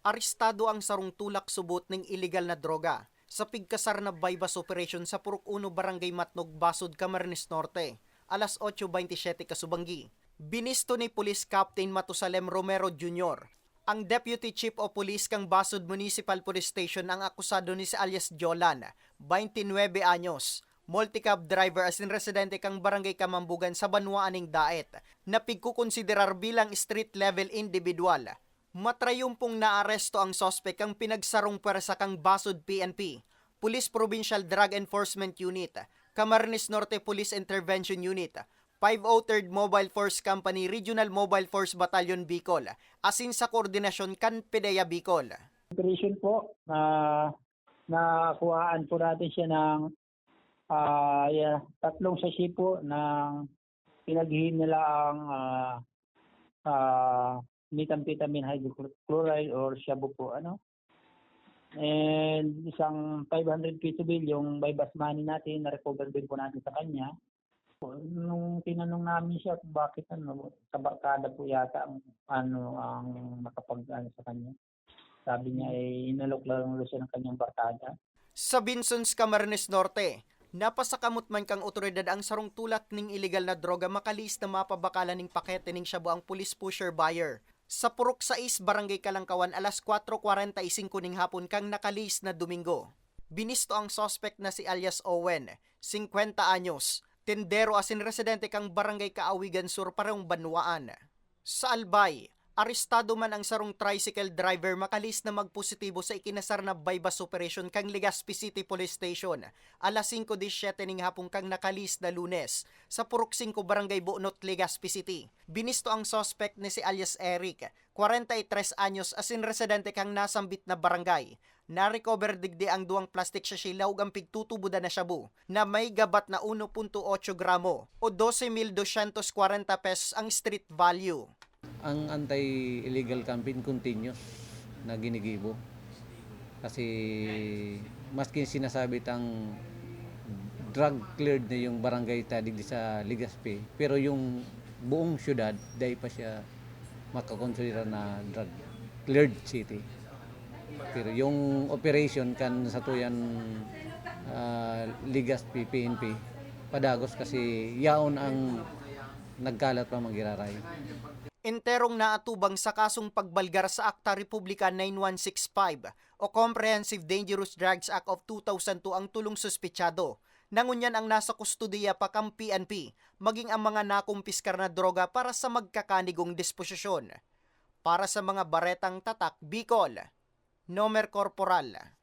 Arestado ang sarong tulak subot ng illegal na droga sa pigkasar na bypass operation sa Purok 1 Barangay Matnog, Basod, Camarines Norte, alas 8.27 kasubanggi. Binisto ni Police Captain Matusalem Romero Jr. Ang Deputy Chief of Police kang Basod Municipal Police Station ang akusado ni si alias Jolan, 29 anyos, multicab driver as in residente kang barangay Kamambugan sa Banwaaning Daet, na pigkukonsiderar bilang street level individual. Matrayumpong naaresto ang sospek ang pinagsarong pwersa kang Basod PNP, Police Provincial Drug Enforcement Unit, Camarines Norte Police Intervention Unit, 503rd Mobile Force Company Regional Mobile Force Battalion Bicol, asin sa koordinasyon kan PDEA Bicol. operation po na nakuhaan po natin siya ng ah, yeah, tatlong sachet po ng pinaghihin nila ang ah, ah, methamphetamine hydrochloride or shabu po ano and isang 500 peso bill yung by bus money natin na recover din po natin sa kanya nung tinanong namin siya bakit ano sa barkada po yata ang ano ang nakapag ano, sa kanya sabi niya ay inalok lang siya ng kanyang barkada. Sa Binsons, Camarines Norte, napasakamot man kang otoridad ang sarong tulak ning illegal na droga makalis na mapabakala ning pakete ning shabu ang police pusher buyer. Sa Purok 6, Barangay Kalangkawan, alas 4.45 ning hapon kang nakalis na Domingo. Binisto ang suspect na si alias Owen, 50 anyos, tendero asin residente kang Barangay Kaawigan Sur, parehong Banwaan. Sa Albay, arestado man ang sarong tricycle driver makalis na magpositibo sa ikinasar na bypass operation kang Legazpi City Police Station. Alas 5.17 ning hapon kang nakalis na lunes sa Purok 5 Barangay Buonot, Legazpi City. Binisto ang suspect ni si alias Eric, 43 anyos asin residente kang nasambit na barangay. Na-recover digdi ang duwang plastic sachet laug ang pigtutubuda na shabu na may gabat na 1.8 gramo o 12,240 pesos ang street value. Ang anti-illegal campaign continuous na ginigibo. Kasi maski sinasabi tang drug cleared na yung barangay tadig di sa Legazpi, pero yung buong syudad dahil pa siya makakonsidera na drug cleared city. Pero yung operation kan sa tuyan uh, Legazpi PNP padagos kasi yaon ang nagkalat pa magiraray. Enterong naatubang sa kasong pagbalgar sa Akta Republika 9165 o Comprehensive Dangerous Drugs Act of 2002 ang tulong suspetsado. Nangunyan ang nasa kustudiya pa kang PNP, maging ang mga nakumpiskar na droga para sa magkakanigong disposisyon. Para sa mga baretang tatak, Bicol, Nomer Corporal.